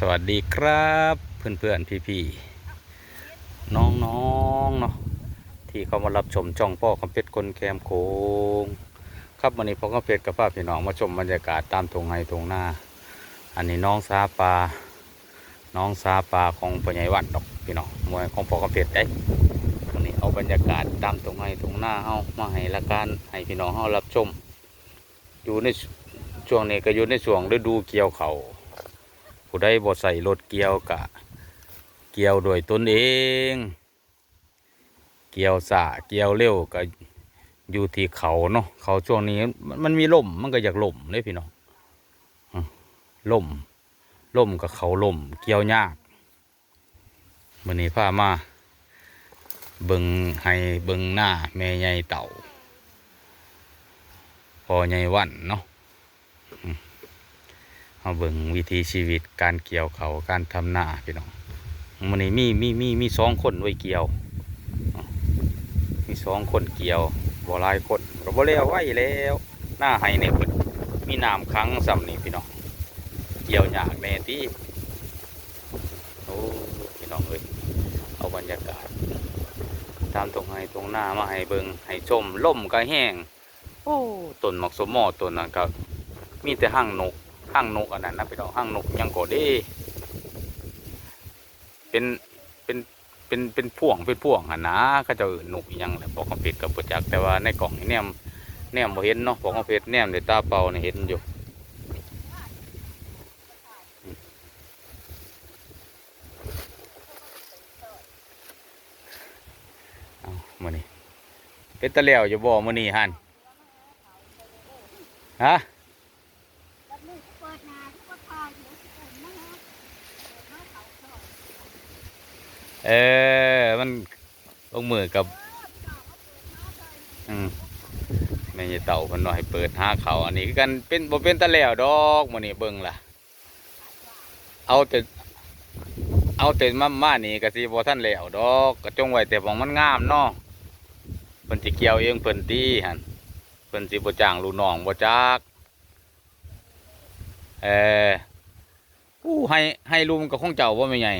สวัสดีครับเพื่อนเพื่อนพี่พี่ๆน้องๆเนาะที่เขามารับชมช่องพ่อคำเพชรคนแคมโคงครับวันนี้พ่อคำเพชรกับป้าพี่น้องมาชมบรรยากาศตามทงไฮทงหน้า อันนี้น้องซาปลาน้องซาปลาของปัญญาวันดอกพี่น้องมวยของพ่อคำเพชรได้วันนี้เอาบรรยากาศตามทงไฮทงหน้าเฮามาให้ละกันให้พี่น้องเฮารับชมอยู่ในช่วงนี้ก็อยู่ในช่วงฤดูเกี่ยวเขาว ผู้ใดบ่ใส่รถเกี่ยวกะ เกี่ยวโดยตนเอง เกี่ยวสะเกี่ยวเร็วก็อยู่ที่เขาเนาะเขาช่วงนี้มันมีล่มมันก็อยากล่มเลยพี่น้องอืมลมลมกับเขาล่มเกี่ยวยากมื่อนี้พามาเบิงให้เบิงหน้าแม่ใหญ่เต่าพอใหญ่วันเนาะ เอาเบิ่งวิถีชีวิตการเกี่ยวเขาการทำนาพี่น้องมันนี้มีมีมีมีสองคนไว้เกี่ยว มีสองคนเกี่ยวบ่ลายคนก็บ่แล้วไว้แล้วหน้าไห้เนี่ยเพิ่นมีน้ำค้งซ้ำนี่พี่น้องเกี่ยวยากแน่ที่โอ้พี่น้องเอ้ยเอาบรรยากาศตามตรงไห้ตรงหน้ามาให้เบิงให้ชมล่มก็แห้งโอ้ต้นหมักสมมอต้นนั้นก็มีแต่ห้างนก ห้างนกอันนั้นนะไปดอกห้างนกยังก็ดีเป็นเป็นเป็นเป็นพ่วงเป็นพ่วงหันนะเขาเจะนนกยังแหละบอกคำเพชรกับประจักษ์แต่ว่าในกล่องเนี่แนมแนมบ่เห็นเนาะบอกคำเพชรแนมด้วยตาเปล่าเนี่ยเห็นอยู่เอามื้อนี้เป็นตะแล้วอยู่บ่มื้อนี้หั่นฮะ เออ มันลงมือกับ อืมแม่ยายเต่าพิ่นน้อยเปิดหาเขาอันนี้กันเป็นบ่เป็นตะแล้วดอกมื้อนี้เบิ่งล่ะ เอาแต่เอาแต่มามานี่ก็สิบ่ทันแล้วดอกก็จงไว้แต่ของมันงามเนาะเพิ่นสิเกี่ยวเองเพิ่นตีหันเพิ่นสิบ่จ้างลูกน้องบ่จักเอออู้ให้ให้ลุงกับของเจ้าบ่แม่ใหญ่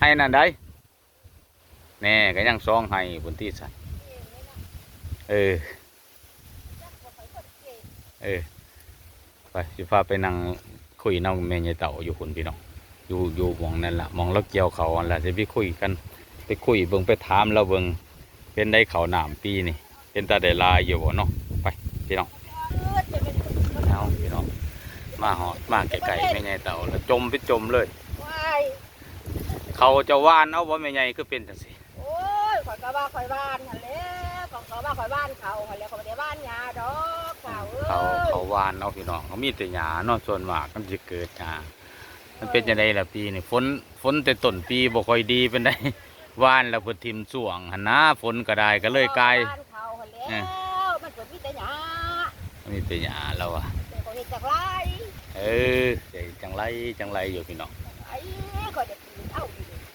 ให้นั่นได้แน่ก็ยังซองให้บนที่สันเออ เออ ไปสิพาไปนั่งคุยน้องแม่ยายเต่าอยู่คุณพี่น้อง อยู่อยู่มองนั่นละมองแล้วเกี่ยวเขาอันละจะไปคุยกัน ไปคุยเบิ่งไปถามเราเบิ่งเป็นได้เขาหนามปีนี่ เป็นตาได้ลายอยู่บ่เนาะ ไปพี่น้องเอาพี่น้อง มาหอดมาไกลๆแม่ยายเต่าแล้วจมไปจมเลย เขาจะว่านเอาบ่แม่ใหญ่คือเป็นจังซี่โอ้ยข่อยก็ว่าข่อยบ้านหันแหล้วข่อยก็ว่าข่อยบ้านเขาหันแหล้วข่อยบ่ได้บ้านยาดอกเขาเอ้เขายเขาว่านเอาพี่น้องเขามีแต่หญ้าเนาะส่วนมากมันสิเกิดหญ้ามันเป็นจังไดล่ะปีนี่ฝนฝนแต่ต้นปีบ่ค่อยดีเป็นได้ว่านแล้วเพิ่นทิ่มส่วงหั่นนะฝนก็ได้ก็เลยกลาย บ้านเขาหันแหล้วมันเกิดมีแต่หยามีแต่หญ้าแล้วอะ แต่ข่อยเฮ็ดจากไรเออใจจังไรจังไรอยู่พี่น้อง ไอ้ข่อยจะกิ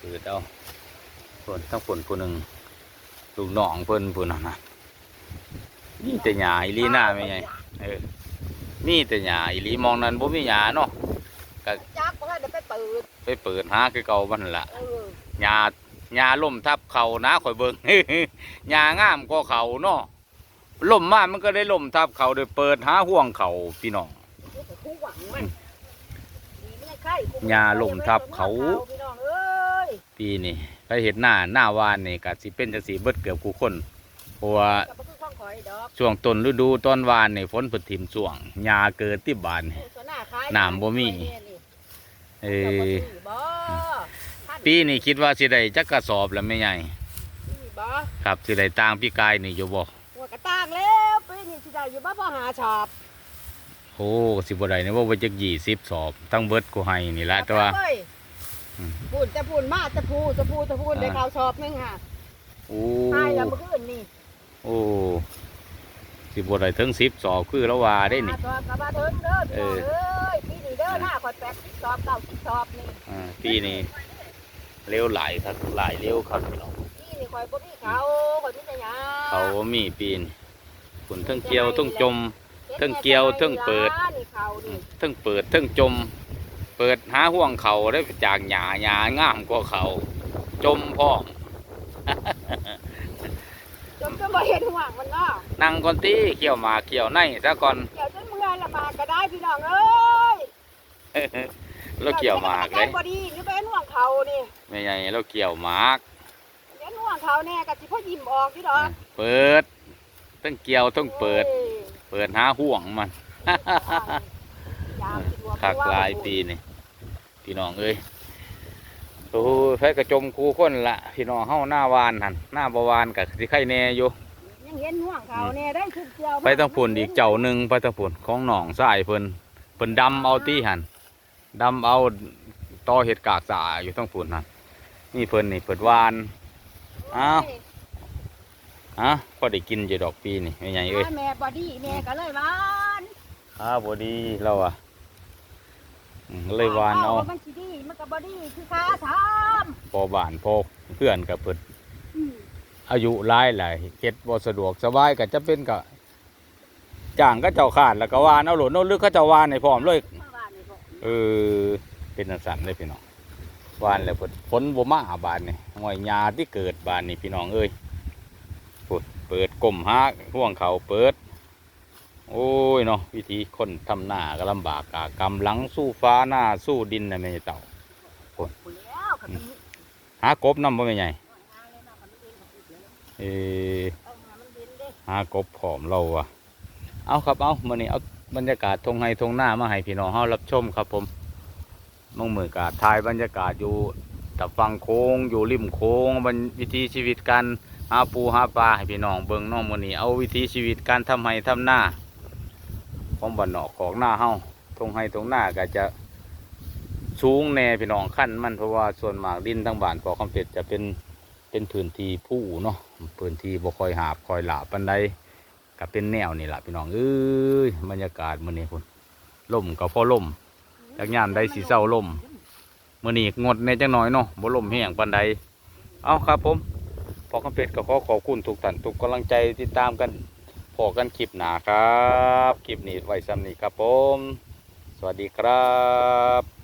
นเอ้าอยู่ดิเกิดเอาฝนทั้งฝนผู้หนึงลูกน้องเพิ่นผู้นั้นน่ะมีแต่หญ้าอีหลีหน้าแม่ใหญ่เออมีแต่หญ้าอีหลีมองนั้นบ่มีหญ้าเนาะจักบ่ให้ได้ไปเปิดไปเปิดหาคือเก่ามันละเออหญ้าหญ้าล่มทับเขานะข่อยเบิ่งหญ้างามกว่าเขาเนาะล่มมามันก็ได้ล่มทับเขาโดยเปิดหาห่วงเขาพี่น้องเฮ็ดให้คู่หวังมันดีมันให้ไข่คู่หญ้าลมทับเขาพี่น้องเอ้ย ปีนี้ไปเห็นหน้าหน้าวานนี่ก็สิเป็นจังสีเบิดเกือบกูคนเพราะว่าก็บ่คือของข่อยดอกช่วงต้นฤดูตอนวานนี่ฝนเพิ่นถิ่มส่วงหญ้าเกิดที่บ้านนี่โอ้ส่วนหน้าขายน้ำบ่มี เอเออบ่ท่านปีนี้คิดว่าสิได้จักกระสอบแล้วไม่ใหญ่มีบ่ครับสิได้ต่างพี่กายนี่อยู่บ่หัวกระตากแล้วปีนี้สิได้อยู่บ่พอหาชอบโอ้สิบ่ได้นี่ว่าว่าจักยี่สิบสอบ ทั้งเบิดกูให้นี่ละแต่ว่า เอ้ยอืม พูนจะพูนมาจะพูจะพูจะพูนอ่าได้ข่าวชอบนึงค่ะโอ้ตายแล้วเมื่อคืนนี่โอ้สิบได้ถึงสิบสอบคือแล้วว่าได้นี่หาชอบกับมาเถิงเด้อพี่น้องเออเอ้ยปีนี้เด้อหน้าขอดแปดสิบชอบเก้าสิบชอบนี่อ่าปีนี้เร็วหลายครับหลายเร็วครับพี่น้องปีนี้ข่อยบ่มีเขาข่อยมีแต่หยาเขาบ่มีปีนฝนทั้งเกี่ยวทั้งจมทั้งเกี่ยวทั้งเปิดนี่เขานี่ทั้งเปิดทั้งจม เปิดหาห่วงเขาได้จากหญ้าหญ้างามกว่าเขา จมพร้อมจนก็บ่เห็นห่วงมันเนาะนั่งก่อนตีเขี่ยวหมากเขี่ยวในซะก่อนเดี๋ยวจนเมื่อยละมาก็ได้พี่น้องเอ้ยแล้วเขี่ยวหมากเลยบ่ดีนี่เป็นห่วงเขานี่ไม่ใหญ่แล้วเขี่ยวหมากเดี๋ยวห่วงเขาแน่ก็สิพ่อยิ้มออกพี่ดอกเปิดต้องเกี่ยวต้องเปิดอ้ยเปิดหาห่วงมันยามสิบหัว คักหลายปีนี่พี่น้องเอ้ยโอ้ยไฟกระจมคูคนละพี่น้องเฮาหน้าวานหันหน้าบวานกับสิไข่แน่อยู่ยังเห็นห่วงเขาแน่ได้ทุกเจียวไปต้องพุ่นอีกเจ้าหนึ่งไปต้องพุ่นของหนองสายเพิ่นเพิ่นดำเอาตีหันดำเอาต่อเห็ดกากสาอยู่ต้องพุ่นหันนี่เพิ่นนี่เพิ่นวานอ้าวฮะพอได้กินอยู่ดอกปีนี่ไม่ใหญ่เอ้ยแม่บอดี้แม่ก็เลยวานอ้าบอดีเราอะ เลยวานเอามันสิดีมันก็บอดี้คือขาทพอบานพอเพื่อนกับเพิ่นำอืมอายุหลายหลายเฮ็ดบ่สะดวกสบายก็จะเป็นก็จ้างก็เจ้าขาดแล้วก็วานเอาโหลดโน้ตลึกเขาเจ้าวานให้พร้อมเลยมาหวานนี่บ่เออเป็นจังซั่นเลยพี่น้องวานแล้วเพิ่นฝนบ่มาบานนี่ห้อยหญ้าที่เกิดบานนี่พี่น้องเอ้ยพุ่นเปิดกลมหาห่วงเขาเปิด โอ้ยเนาะวิธีคนทำหน้าก็ลำบากกากำลังสู้ฟ้าหน้าสู้ดินนะแม่เต่าผู้แล้วก็มีหากบนำบ่แม่ใหญ่งานเลยมาก็ไม่เองก็อีกแล้วเออเอามามันเย็นเด้หากบผอมเราอะเอาครับเอามื้อนี้เอาบรรยากาศทงไห้ทงหน้ามาให้พี่น้องเฮารับชมครับผมมองมือกาถ่ายบรรยากาศอยู่ตับฟังโค้งอยู่ริมโค้งบรรวิถีชีวิตการหาปูหาปลาให้พี่น้องเบิ่งเน้องมื้อนี้เอาวิถีชีวิตการทำไห้ทำหน้า ของบ้านนอกของหน้าเฮาทงไห้ทงหน้าก็จะสูงแน่พี่น้องขั้นมันเพราะว่าส่วนมากดินทั้งบ้านปอคำเป็ดจะเป็นเป็นพื้นที่ผู้เนาะพื้นที่บ่คอยหาบคอยหลาปันใดก็เป็นแนวนี่แหละพี่น้องเอ้ยบรรยากาศมื้อนี้พุ่นลมก็พอล่มจากยามใดสิเศร้าล่มมื้อนี้งดแน่จังน้อยเนาะบ่ล่มแห้งปานใดเอาครับผมพอคำเป็ดก็ขอขอบคุณทุกท่านทุกกำลังใจติดตามกัน พอกันคลิปหนาครับ คลิปนี้ไว้ซ้ำนี้ครับผม สวัสดีครับ